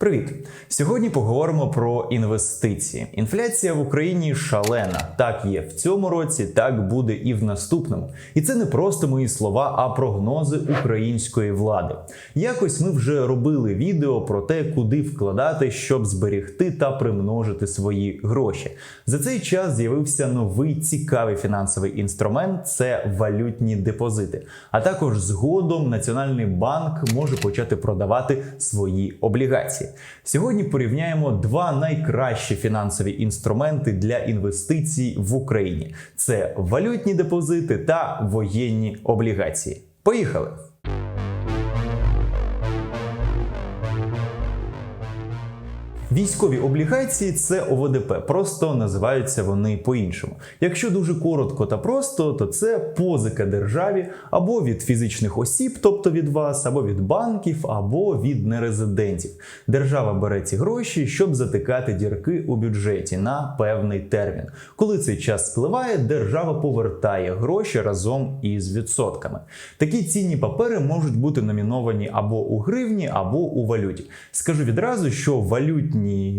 Привіт! Сьогодні поговоримо про інвестиції. Інфляція в Україні шалена. Так є в цьому році, так буде і в наступному. І це не просто мої слова, а прогнози української влади. Якось ми вже робили відео про те, куди вкладати, щоб зберегти та примножити свої гроші. За цей час з'явився новий цікавий фінансовий інструмент це валютні депозити. А також згодом Національний банк може почати продавати свої облігації. Сьогодні порівняємо два найкращі фінансові інструменти для інвестицій в Україні: це валютні депозити та воєнні облігації. Поїхали! Військові облігації це ОВДП, просто називаються вони по-іншому. Якщо дуже коротко та просто, то це позика державі або від фізичних осіб, тобто від вас, або від банків, або від нерезидентів. Держава бере ці гроші, щоб затикати дірки у бюджеті на певний термін. Коли цей час спливає, держава повертає гроші разом із відсотками. Такі цінні папери можуть бути номіновані або у гривні, або у валюті. Скажу відразу, що валютні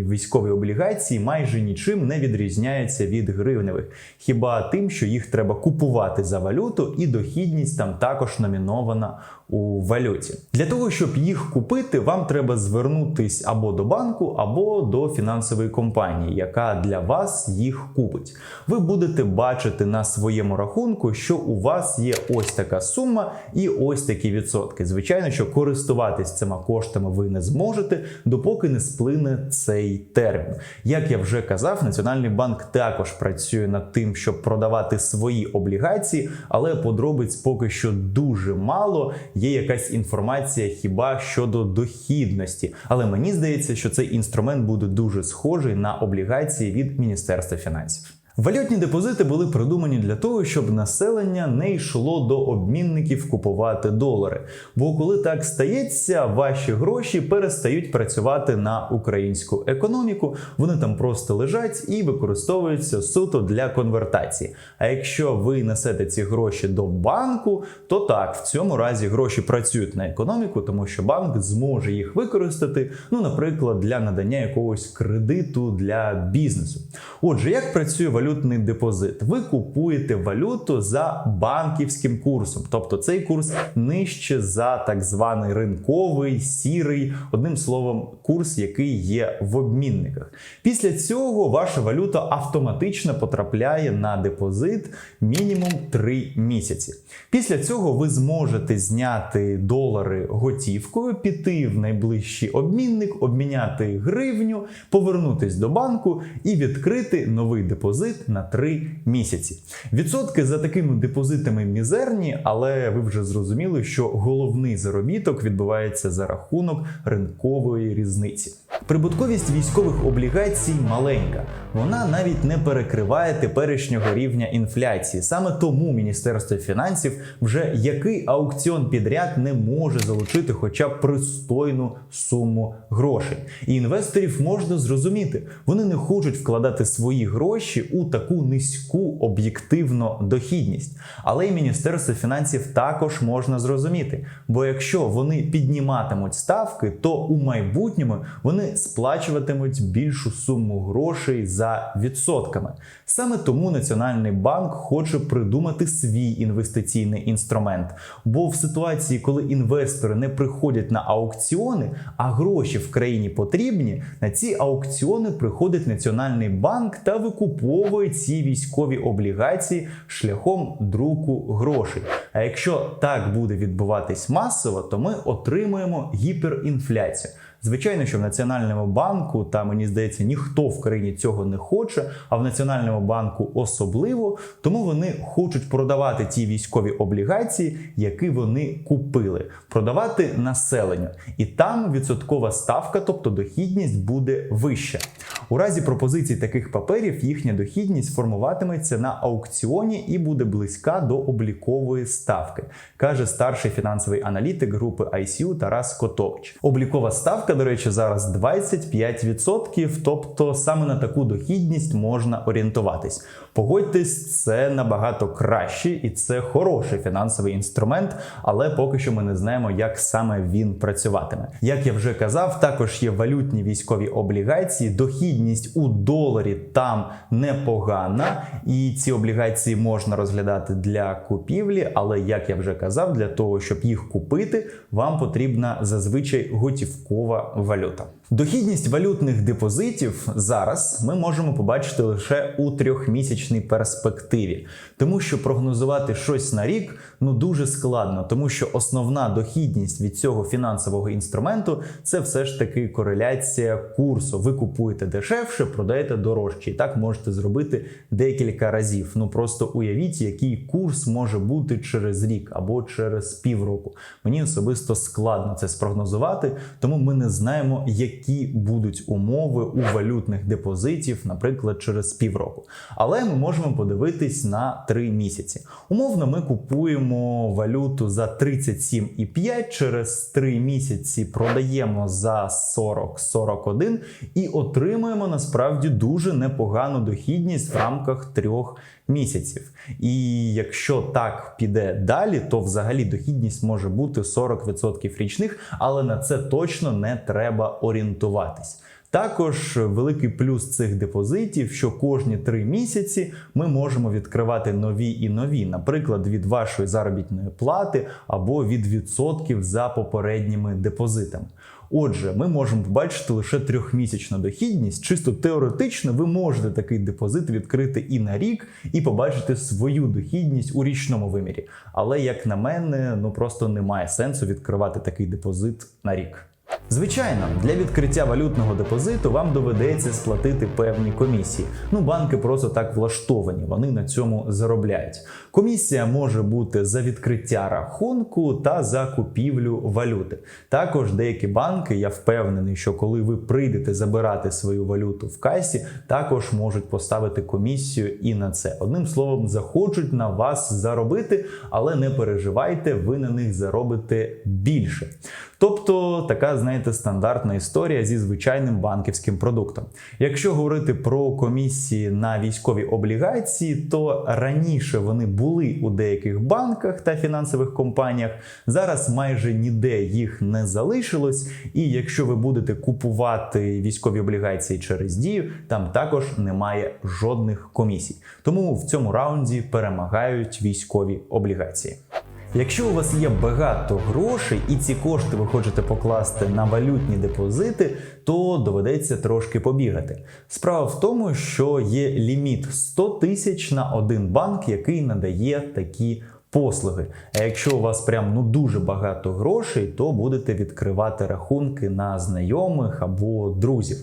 військові облігації майже нічим не відрізняються від гривневих, хіба тим, що їх треба купувати за валюту, і дохідність там також номінована у валюті. Для того, щоб їх купити, вам треба звернутись або до банку, або до фінансової компанії, яка для вас їх купить. Ви будете бачити на своєму рахунку, що у вас є ось така сума і ось такі відсотки. Звичайно, що користуватись цими коштами ви не зможете, допоки не сплине цей термін. Як я вже казав, Національний банк також працює над тим, щоб продавати свої облігації, але подробиць поки що дуже мало. Є якась інформація хіба щодо дохідності. Але мені здається, що цей інструмент буде дуже схожий на облігації від Міністерства фінансів. Валютні депозити були придумані для того, щоб населення не йшло до обмінників купувати долари. Бо коли так стається, ваші гроші перестають працювати на українську економіку, вони там просто лежать і використовуються суто для конвертації. А якщо ви несете ці гроші до банку, то так в цьому разі гроші працюють на економіку, тому що банк зможе їх використати, ну, наприклад, для надання якогось кредиту для бізнесу. Отже, як працює валютний депозит? Ви купуєте валюту за банківським курсом, тобто цей курс нижче за так званий ринковий, сірий, одним словом, курс, який є в обмінниках. Після цього ваша валюта автоматично потрапляє на депозит мінімум 3 місяці. Після цього ви зможете зняти долари готівкою, піти в найближчий обмінник, обміняти гривню, повернутись до банку і відкрити новий депозит на 3 місяці. Відсотки за такими депозитами мізерні, але ви вже зрозуміли, що головний заробіток відбувається за рахунок ринкової різниці. Прибутковість військових облігацій маленька, вона навіть не перекриває теперішнього рівня інфляції. Саме тому Міністерство фінансів вже який аукціон підряд не може залучити хоча б пристойну суму грошей. І інвесторів можна зрозуміти, вони не хочуть вкладати свої гроші у таку низьку об'єктивно дохідність. Але й Міністерство фінансів також можна зрозуміти, бо якщо вони підніматимуть ставки, то у майбутньому вони сплачуватимуть більшу суму грошей за відсотками. Саме тому Національний банк хоче придумати свій інвестиційний інструмент. Бо в ситуації, коли інвестори не приходять на аукціони, а гроші в країні потрібні, на ці аукціони приходить Національний банк та викуповує ці військові облігації шляхом друку грошей. А якщо так буде відбуватись масово, то ми отримуємо гіперінфляцію. Звичайно, що в Національному банку, та мені здається, ніхто в країні цього не хоче, а в Національному банку особливо, тому вони хочуть продавати ті військові облігації, які вони купили, продавати населенню. І там відсоткова ставка, тобто дохідність, буде вища. У разі пропозицій таких паперів їхня дохідність формуватиметься на аукціоні і буде близька до облікової ставки, каже старший фінансовий аналітик групи ICU Тарас Котович. Облікова ставка, до речі, зараз 25%, тобто саме на таку дохідність можна орієнтуватись. Погодьтесь, це набагато краще і це хороший фінансовий інструмент, але поки що ми не знаємо, як саме він працюватиме. Як я вже казав, також є валютні військові облігації. Дохідність у доларі там непогана, і ці облігації можна розглядати для купівлі. Але як я вже казав, для того, щоб їх купити, вам потрібна зазвичай готівкова валюта. Дохідність валютних депозитів зараз ми можемо побачити лише у трьохмісячній перспективі, тому що прогнозувати щось на рік ну дуже складно, тому що основна дохідність від цього фінансового інструменту це все ж таки кореляція курсу. Ви купуєте дешевше, продаєте дорожче, і так можете зробити декілька разів. Ну просто уявіть, який курс може бути через рік або через півроку. Мені особисто складно це спрогнозувати, тому ми не знаємо, які будуть умови у валютних депозитів, наприклад, через півроку. Але ми можемо подивитись на 3 місяці. Умовно, ми купуємо валюту за 37,5, через 3 місяці продаємо за 40-41 і отримуємо насправді дуже непогану дохідність в рамках трьох місяців. І якщо так піде далі, то взагалі дохідність може бути 40% річних, але на це точно не треба орієнтуватись. Також великий плюс цих депозитів, що кожні три місяці ми можемо відкривати нові і нові, наприклад, від вашої заробітної плати або від відсотків за попередніми депозитами. Отже, ми можемо побачити лише трьохмісячну дохідність. Чисто теоретично, ви можете такий депозит відкрити і на рік, і побачити свою дохідність у річному вимірі. Але, як на мене, ну просто немає сенсу відкривати такий депозит на рік. Звичайно, для відкриття валютного депозиту вам доведеться сплатити певні комісії. Ну, банки просто так влаштовані, вони на цьому заробляють. Комісія може бути за відкриття рахунку та за купівлю валюти. Також деякі банки, я впевнений, що коли ви прийдете забирати свою валюту в касі, також можуть поставити комісію і на це. Одним словом, захочуть на вас заробити, але не переживайте, ви на них заробите більше. Тобто така, знаєте, стандартна історія зі звичайним банківським продуктом. Якщо говорити про комісії на військові облігації, то раніше вони були у деяких банках та фінансових компаніях. Зараз майже ніде їх не залишилось. І якщо ви будете купувати військові облігації через дію, там також немає жодних комісій. Тому в цьому раунді перемагають військові облігації. Якщо у вас є багато грошей і ці кошти ви хочете покласти на валютні депозити, то доведеться трошки побігати. Справа в тому, що є ліміт 100 тисяч на один банк, який надає такі послуги. А якщо у вас прям ну дуже багато грошей, то будете відкривати рахунки на знайомих або друзів.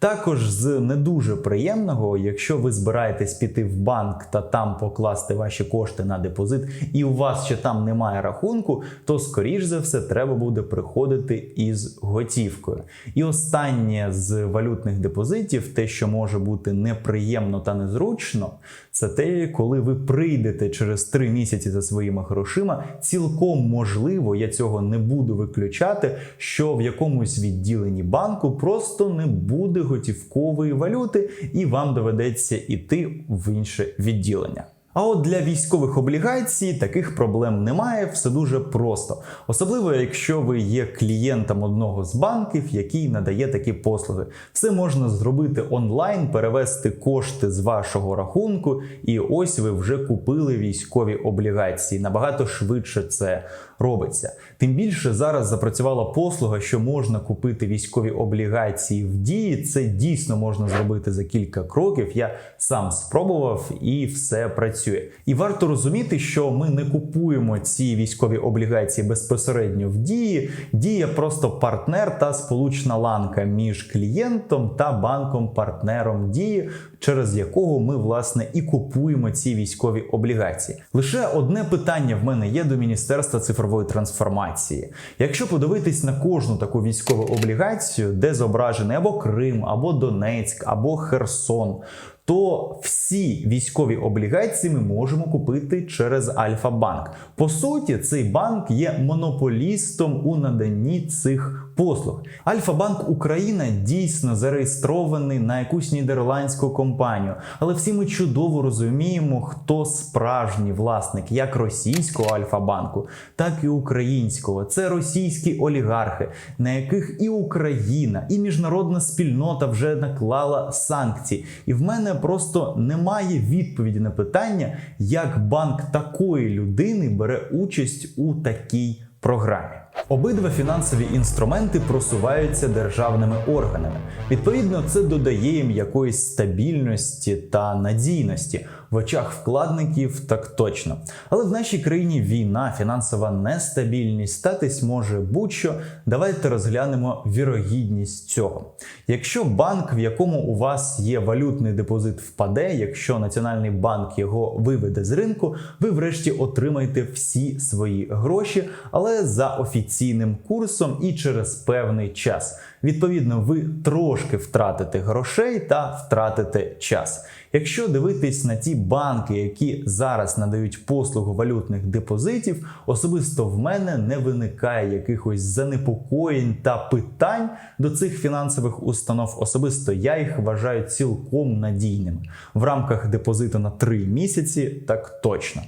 Також з не дуже приємного, якщо ви збираєтесь піти в банк та там покласти ваші кошти на депозит, і у вас ще там немає рахунку, то скоріш за все треба буде приходити із готівкою. І останнє з валютних депозитів, те, що може бути неприємно та незручно, це те, коли ви прийдете через три місяці за своїми грошима. Цілком можливо, я цього не буду виключати, що в якомусь відділенні банку просто не буде готівкової валюти, і вам доведеться йти в інше відділення. А от для військових облігацій таких проблем немає, все дуже просто. Особливо, якщо ви є клієнтом одного з банків, який надає такі послуги. Все можна зробити онлайн, перевести кошти з вашого рахунку, і ось ви вже купили військові облігації. Набагато швидше це робиться. Тим більше зараз запрацювала послуга, що можна купити військові облігації в дії. Це дійсно можна зробити за кілька кроків. Я сам спробував і все працює. І варто розуміти, що ми не купуємо ці військові облігації безпосередньо в дії. Дія просто партнер та сполучна ланка між клієнтом та банком-партнером дії, через якого ми власне і купуємо ці військові облігації. Лише одне питання в мене є до міністерства цифрової цифрової трансформації. Якщо подивитись на кожну таку військову облігацію, де зображений або Крим, або Донецьк, або Херсон, то всі військові облігації ми можемо купити через Альфа-банк. По суті, цей банк є монополістом у наданні цих послуг. Альфа-банк Україна дійсно зареєстрований на якусь нідерландську компанію, але всі ми чудово розуміємо, хто справжній власник як російського Альфа-банку, так і українського. Це російські олігархи, на яких і Україна, і міжнародна спільнота вже наклала санкції. І в мене просто немає відповіді на питання, як банк такої людини бере участь у такій програмі. Обидва фінансові інструменти просуваються державними органами. Відповідно, це додає їм якоїсь стабільності та надійності в очах вкладників, так точно. Але в нашій країні війна, фінансова нестабільність, статись може будь-що. Давайте розглянемо вірогідність цього. Якщо банк, в якому у вас є валютний депозит, впаде, якщо Національний банк його виведе з ринку, ви врешті отримаєте всі свої гроші, але за офіційним курсом і через певний час. Відповідно, ви трошки втратите грошей та втратите час. Якщо дивитись на ті банки, які зараз надають послугу валютних депозитів, особисто в мене не виникає якихось занепокоєнь та питань до цих фінансових установ. Особисто я їх вважаю цілком надійними в рамках депозиту на 3 місяці, так точно.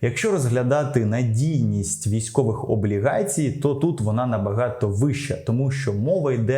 Якщо розглядати надійність військових облігацій, то тут вона набагато вища, тому що мова йде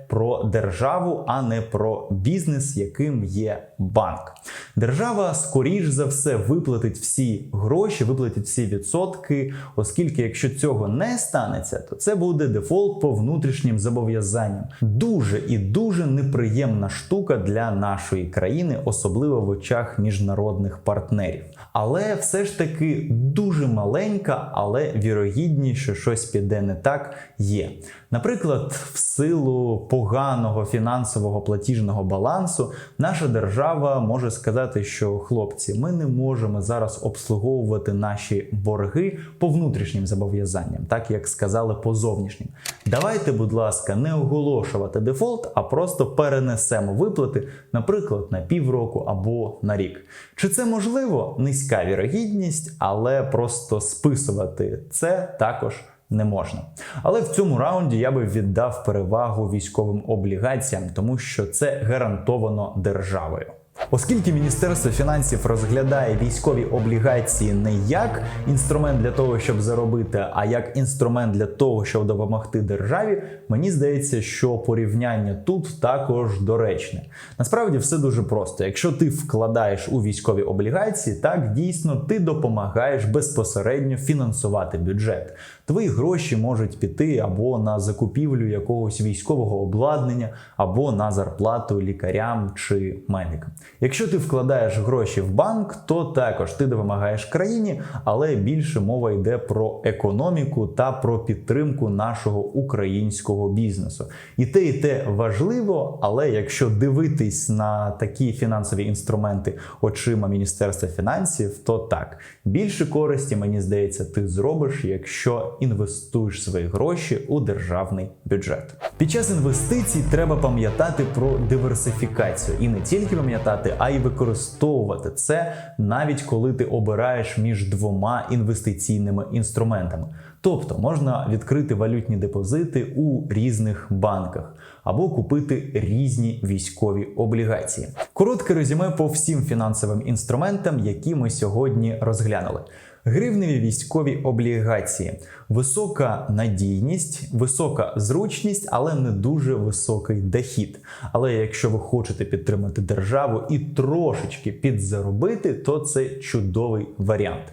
про державу, а не про бізнес, яким є банк. Держава, скоріш за все, виплатить всі гроші, виплатить всі відсотки, оскільки, якщо цього не станеться, то це буде дефолт по внутрішнім зобов'язанням. Дуже і дуже неприємна штука для нашої країни, особливо в очах міжнародних партнерів. Але все ж таки дуже маленька, але вірогідність, що щось піде не так, є. Наприклад, в силу поганого фінансового платіжного балансу наша держава може сказати, що хлопці, ми не можемо зараз обслуговувати наші борги по внутрішнім зобов'язанням, так як сказали по зовнішнім. Давайте, будь ласка, не оголошувати дефолт, а просто перенесемо виплати, наприклад, на півроку або на рік. Чи це можливо? Низька вірогідність, але просто списувати це також не можна. Але в цьому раунді я би віддав перевагу військовим облігаціям, тому що це гарантовано державою. Оскільки Міністерство фінансів розглядає військові облігації не як інструмент для того, щоб заробити, а як інструмент для того, щоб допомогти державі, мені здається, що порівняння тут також доречне. Насправді все дуже просто. Якщо ти вкладаєш у військові облігації, так дійсно ти допомагаєш безпосередньо фінансувати бюджет. Твої гроші можуть піти або на закупівлю якогось військового обладнання, або на зарплату лікарям чи медикам. Якщо ти вкладаєш гроші в банк, то також ти допомагаєш країні, але більше мова йде про економіку та про підтримку нашого українського бізнесу. І те, і те важливо, але якщо дивитись на такі фінансові інструменти очима Міністерства фінансів, то так більше користі, мені здається, ти зробиш, якщо інвестуєш свої гроші у державний бюджет. Під час інвестицій треба пам'ятати про диверсифікацію і не тільки пам'ятати, а й використовувати це навіть коли ти обираєш між двома інвестиційними інструментами. Тобто можна відкрити валютні депозити у різних банках або купити різні військові облігації. Коротке резюме по всім фінансовим інструментам, які ми сьогодні розглянули. Гривневі військові облігації, висока надійність, висока зручність, але не дуже високий дохід. Але якщо ви хочете підтримати державу і трошечки підзаробити, то це чудовий варіант.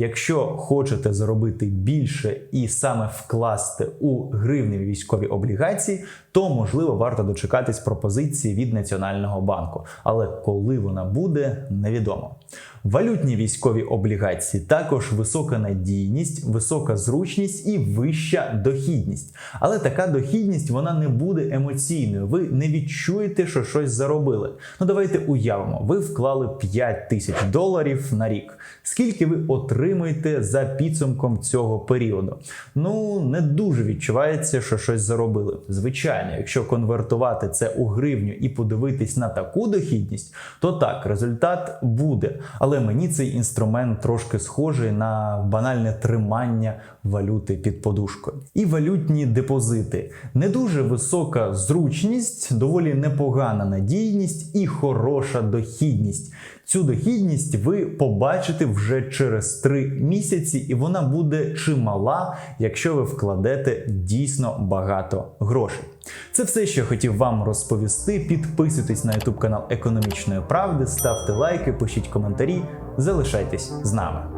Якщо хочете заробити більше і саме вкласти у гривневі військові облігації, то можливо варто дочекатись пропозиції від Національного банку. Але коли вона буде, невідомо. Валютні військові облігації також висока надійність, висока зручність і вища дохідність. Але така дохідність вона не буде емоційною. Ви не відчуєте, що щось заробили. Ну давайте уявимо, ви вклали 5 тисяч доларів на рік. Скільки ви отримали? Отримуєте за підсумком цього періоду. Ну не дуже відчувається, що щось заробили. Звичайно, якщо конвертувати це у гривню і подивитись на таку дохідність, то так, результат буде. Але мені цей інструмент трошки схожий на банальне тримання валюти під подушкою. І валютні депозити. Не дуже висока зручність, доволі непогана надійність і хороша дохідність. Цю дохідність ви побачите вже через 3 місяці, і вона буде чимала, якщо ви вкладете дійсно багато грошей. Це все, що я хотів вам розповісти. Підписуйтесь на YouTube канал Економічної правди, ставте лайки, пишіть коментарі, залишайтесь з нами.